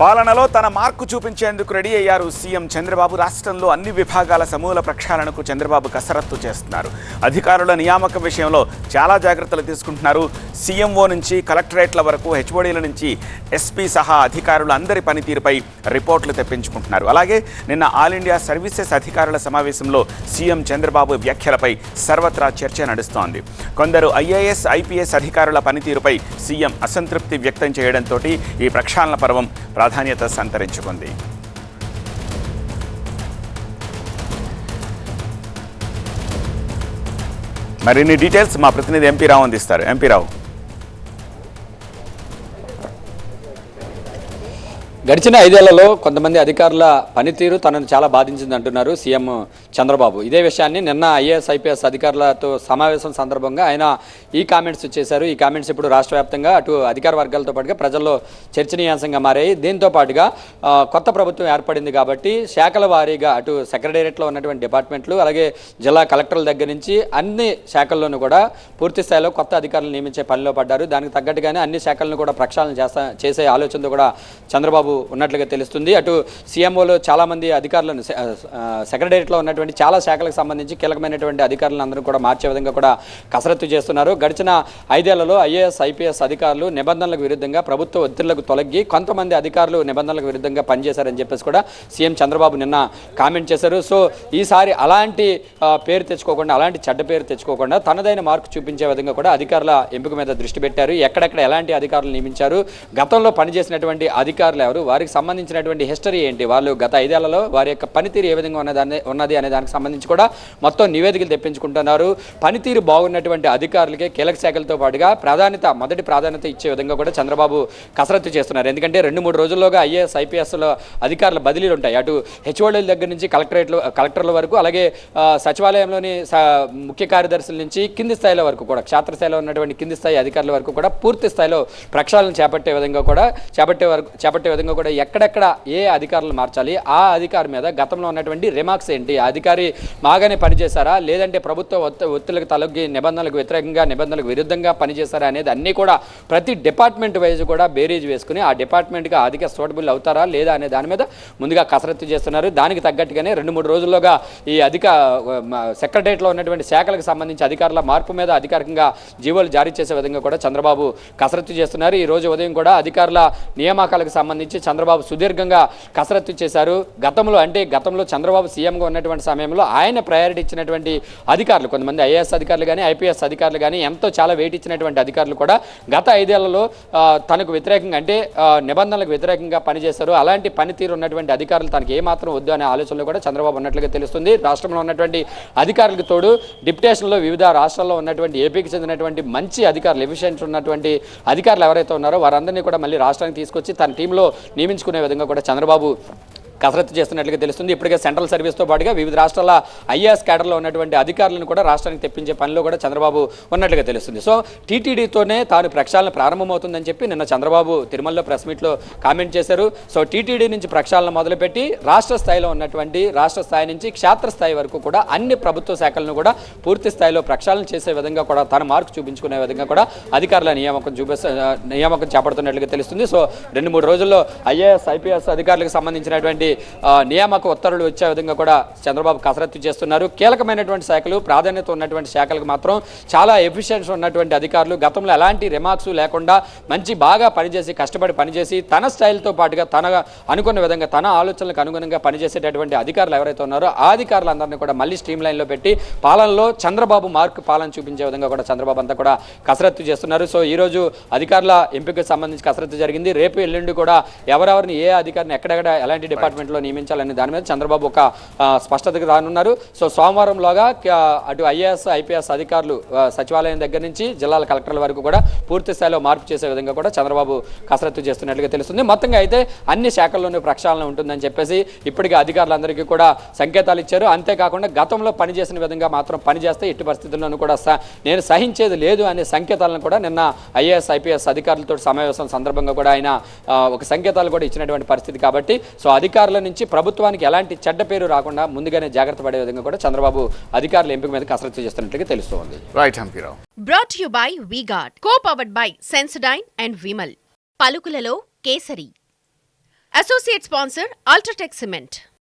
పాలనలో తన మార్కు చూపించేందుకు రెడీ అయ్యారు సీఎం చంద్రబాబు. రాష్ట్రంలో అన్ని విభాగాల సమూల ప్రక్షాళనకు చంద్రబాబు కసరత్తు చేస్తున్నారు. అధికారుల నియామక విషయంలో చాలా జాగ్రత్తలు తీసుకుంటున్నారు. సీఎంఓ నుంచి కలెక్టరేట్ల వరకు హెచ్ఓడీల నుంచి ఎస్పీ సహా అధికారులు అందరి పనితీరుపై రిపోర్ట్లు తెప్పించుకుంటున్నారు. అలాగే నిన్న ఆల్ ఇండియా సర్వీసెస్ అధికారుల సమావేశంలో సీఎం చంద్రబాబు వ్యాఖ్యలపై సర్వత్రా చర్చ నడుస్తోంది. కొందరు ఐఏఎస్ ఐపీఎస్ అధికారుల పనితీరుపై సీఎం అసంతృప్తి వ్యక్తం చేయడంతో ఈ ప్రక్షాళన పర్వం ప్రాధాన్యత సంతరించుకుంది. మరిన్ని డీటెయిల్స్ మా ప్రతినిధి ఎంపీ రావు అందిస్తారు. ఎంపీ రావు. గడిచిన ఐదేళ్ళలో కొంతమంది అధికారుల పనితీరు తనను చాలా బాధించింది అంటున్నారు సీఎం చంద్రబాబు. ఇదే విషయాన్ని నిన్న ఐఏఎస్ ఐపీఎస్ అధికారులతో సమావేశం సందర్భంగా ఆయన ఈ కామెంట్స్ చేశారు. ఈ కామెంట్స్ ఇప్పుడు రాష్ట్ర వ్యాప్తంగా అటు అధికార వర్గాలతో పాటుగా ప్రజల్లో చర్చనీయాంశంగా మారాయి. దీంతో పాటుగా కొత్త ప్రభుత్వం ఏర్పడింది కాబట్టి శాఖల వారీగా అటు సెక్రటేరియట్లో ఉన్నటువంటి డిపార్ట్మెంట్లు అలాగే జిల్లా కలెక్టర్ల దగ్గర నుంచి అన్ని శాఖల్లోనూ కూడా పూర్తి స్థాయిలో కొత్త అధికారులు నియమించే పనిలో పడ్డారు. దానికి తగ్గట్టుగానే అన్ని శాఖలను కూడా ప్రక్షాళన చేస్తా చేసే ఆలోచనతో కూడా చంద్రబాబు ఉన్నట్లుగా తెలుస్తుంది. అటు సీఎంఓలో చాలామంది అధికారులను సె- సెక్రటేరియట్లో ఉన్నటువంటి చాలా శాఖలకు సంబంధించి కీలకమైనటువంటి అధికారులను అందరూ కూడా మార్చే విధంగా కూడా కసరత్తు చేస్తున్నారు. గడిచిన ఐదేళ్ళలో ఐఏఎస్ ఐపీఎస్ అధికారులు నిబంధనలకు విరుద్ధంగా ప్రభుత్వ ఒత్తిళ్ళకు తొలగి కొంతమంది అధికారులు నిబంధనలకు విరుద్ధంగా పనిచేశారని చెప్పేసి కూడా సీఎం చంద్రబాబు నిన్న కామెంట్ చేశారు. సో ఈసారి అలాంటి పేరు తెచ్చుకోకుండా అలాంటి చెడ్డ పేరు తెచ్చుకోకుండా తనదైన మార్కు చూపించే విధంగా కూడా అధికారుల ఎంపిక మీద దృష్టి పెట్టారు. ఎక్కడెక్కడ ఎలాంటి అధికారులు నియమించారు? గతంలో పనిచేసినటువంటి అధికారులు ఎవరు? వారికి సంబంధించినటువంటి హిస్టరీ ఏంటి? వాళ్ళు గత ఐదేళ్ళలో వారి యొక్క పనితీరు ఏ విధంగా ఉన్నదాన్ని ఉన్నది అనే దానికి సంబంధించి కూడా మొత్తం నివేదికలు తెప్పించుకుంటున్నారు. పనితీరు బాగున్నటువంటి అధికారులకే కీలక శాఖలతో పాటుగా ప్రాధాన్యత మొదటి ప్రాధాన్యత ఇచ్చే విధంగా కూడా చంద్రబాబు కసరత్తు చేస్తున్నారు. ఎందుకంటే రెండు మూడు రోజుల్లోగా ఐఏఎస్ ఐపీఎస్లో అధికారుల బదిలీలు ఉంటాయి. అటు హెచ్ఓడీల దగ్గర నుంచి కలెక్టరేట్లు కలెక్టర్ల వరకు అలాగే సచివాలయంలోని ముఖ్య కార్యదర్శుల నుంచి కింది స్థాయిల వరకు కూడా క్షేత్రస్థాయిలో ఉన్నటువంటి కింది స్థాయి అధికారుల వరకు కూడా పూర్తి స్థాయిలో ప్రక్షాళన చేపట్టే విధంగా కూడా చేపట్టే వరకు చేపట్టే విధంగా కూడా ఎక్కడెక్కడ ఏ అధికారులు మార్చాలి ఆ అధికారి మీద గతంలో ఉన్నటువంటి రిమార్క్స్ ఏంటి? అధికారి బాగానే పనిచేశారా? లేదంటే ప్రభుత్వ ఒత్తి ఒత్తిళ్ళకు తలొగ్గి నిబంధనలకు వ్యతిరేకంగా నిబంధనలకు విరుద్ధంగా పనిచేశారా అనేది అన్నీ కూడా ప్రతి డిపార్ట్మెంట్ వైజ్ కూడా బేరీజ్ వేసుకుని ఆ డిపార్ట్మెంట్కి అధిక సూటబుల్ అవుతారా లేదా అనే దాని మీద ముందుగా కసరత్తు చేస్తున్నారు. దానికి తగ్గట్టుగానే రెండు మూడు రోజుల్లోగా ఈ అధిక సెక్రటరియట్లో ఉన్నటువంటి శాఖలకు సంబంధించి అధికారుల మార్పు మీద అధికారికంగా జీవోలు జారీ చేసే విధంగా కూడా చంద్రబాబు కసరత్తు చేస్తున్నారు. ఈ రోజు ఉదయం కూడా అధికారుల నియామకాలకు సంబంధించి చంద్రబాబు సుదీర్ఘంగా కసరత్తు చేశారు. గతంలో అంటే గతంలో చంద్రబాబు సీఎంగా ఉన్నటువంటి సమయంలో ఆయన ప్రయారిటీ ఇచ్చినటువంటి అధికారులు కొంతమంది ఐఏఎస్ అధికారులు కానీ ఐపీఎస్ అధికారులు కానీ ఎంతో చాలా వెయిట్ ఇచ్చినటువంటి అధికారులు కూడా గత ఐదేళ్ళలో తనకు వ్యతిరేకంగా అంటే నిబంధనలకు వ్యతిరేకంగా పనిచేశారు. అలాంటి పనితీరు ఉన్నటువంటి అధికారులు తనకి ఏమాత్రం వద్దు అనే ఆలోచనలో కూడా చంద్రబాబు ఉన్నట్లుగా తెలుస్తుంది. రాష్ట్రంలో ఉన్నటువంటి అధికారులకు తోడు డిప్యుటేషన్లో వివిధ రాష్ట్రాల్లో ఉన్నటువంటి ఏపీకి చెందినటువంటి మంచి అధికారులు ఎఫిషియెంట్ ఉన్నటువంటి అధికారులు ఎవరైతే ఉన్నారో వారందరినీ కూడా మళ్ళీ రాష్ట్రానికి తీసుకొచ్చి తన టీంలో నియమించుకునే విధంగా కూడా చంద్రబాబు కసరత్తు చేస్తున్నట్లుగా తెలుస్తుంది. ఇప్పటికే సెంట్రల్ సర్వీస్తో పాటుగా వివిధ రాష్ట్రాల ఐఏఎస్ క్యాడర్లో ఉన్నటువంటి అధికారులను కూడా రాష్ట్రానికి తెప్పించే పనిలో కూడా చంద్రబాబు ఉన్నట్లుగా తెలుస్తుంది. సో టీటీడీతోనే తాను ప్రక్షాళన ప్రారంభమవుతుందని చెప్పి నిన్న చంద్రబాబు తిరుమలలో ప్రెస్ మీట్లో కామెంట్ చేశారు. సో టీటీడీ నుంచి ప్రక్షాళన మొదలుపెట్టి రాష్ట్ర స్థాయిలో ఉన్నటువంటి రాష్ట్ర స్థాయి నుంచి క్షేత్రస్థాయి వరకు కూడా అన్ని ప్రభుత్వ శాఖలను కూడా పూర్తి స్థాయిలో ప్రక్షాళన చేసే విధంగా కూడా తన మార్కు చూపించుకునే విధంగా కూడా అధికారుల నియామకం చూపిస్తా నియామకం చేపడుతున్నట్లుగా తెలుస్తుంది. సో రెండు మూడు రోజుల్లో ఐఏఎస్ ఐపీఎస్ అధికారులకు సంబంధించినటువంటి నియామక ఉత్తర్వులు వచ్చే విధంగా కూడా చంద్రబాబు కసరత్తు చేస్తున్నారు. కీలకమైనటువంటి శాఖలు ప్రాధాన్యత ఉన్నటువంటి శాఖలకు మాత్రం చాలా ఎఫిషియన్స్ ఉన్నటువంటి అధికారులు గతంలో ఎలాంటి రిమార్క్స్ లేకుండా మంచి బాగా పనిచేసి కష్టపడి పనిచేసి తన స్టైల్తో పాటుగా తన అనుకున్న విధంగా తన ఆలోచనలకు అనుగుణంగా పనిచేసేటటువంటి అధికారులు ఎవరైతే ఉన్నారో ఆ అధికారులందరినీ కూడా మళ్ళీ స్ట్రీమ్ లైన్లో పెట్టి పాలనలో చంద్రబాబు మార్క్ పాలన చూపించే విధంగా కూడా చంద్రబాబు అంతా కూడా కసరత్తు చేస్తున్నారు. సో ఈ రోజు అధికారుల ఎంపికకు సంబంధించి కసరత్తు జరిగింది. రేపు ఎల్లుండి కూడా ఎవరెవరిని ఏ అధికారిని ఎక్కడెక్కడ ఎలాంటి డిపార్ట్మెంట్ డిపార్ట్మెంట్లో నియమించాలనే దాని మీద చంద్రబాబు ఒక స్పష్టతకు రానున్నారు. సో సోమవారంలోగా అటు ఐఏఎస్ ఐపీఎస్ అధికారులు సచివాలయం దగ్గర నుంచి జిల్లాల కలెక్టర్ల వరకు కూడా పూర్తి స్థాయిలో మార్పు చేసే విధంగా కూడా చంద్రబాబు కసరత్తు చేస్తున్నట్లుగా తెలుస్తుంది. మొత్తంగా అయితే అన్ని శాఖల్లోనూ ప్రక్షాళన ఉంటుందని చెప్పేసి ఇప్పటికే అధికారులందరికీ కూడా సంకేతాలు ఇచ్చారు. అంతేకాకుండా గతంలో పనిచేసిన విధంగా మాత్రం పనిచేస్తే ఎట్టి పరిస్థితుల్లోనూ కూడా నేను సహించేది లేదు అనే సంకేతాలను కూడా నిన్న ఐఏఎస్ ఐపీఎస్ అధికారులతో సమావేశం సందర్భంగా కూడా ఆయన ఒక సంకేతాలు కూడా ఇచ్చినటువంటి పరిస్థితి కాబట్టి సో అధికారులు అధికారుల నుంచి ప్రభుత్వానికి ఎలాంటి చెడ్డ పేరు రాకుండా ముందుగానే జాగ్రత్త పడే విధంగా కూడా చంద్రబాబు అధికారుల ఎంపిక మీద కసరత్తు చేస్తున్నట్లుగా తెలుస్తోంది. Right హంపీరావు brought you by VGuard co powered by Sensodyne and Vimal పలుకులలో Kesari. Associate sponsor UltraTech cement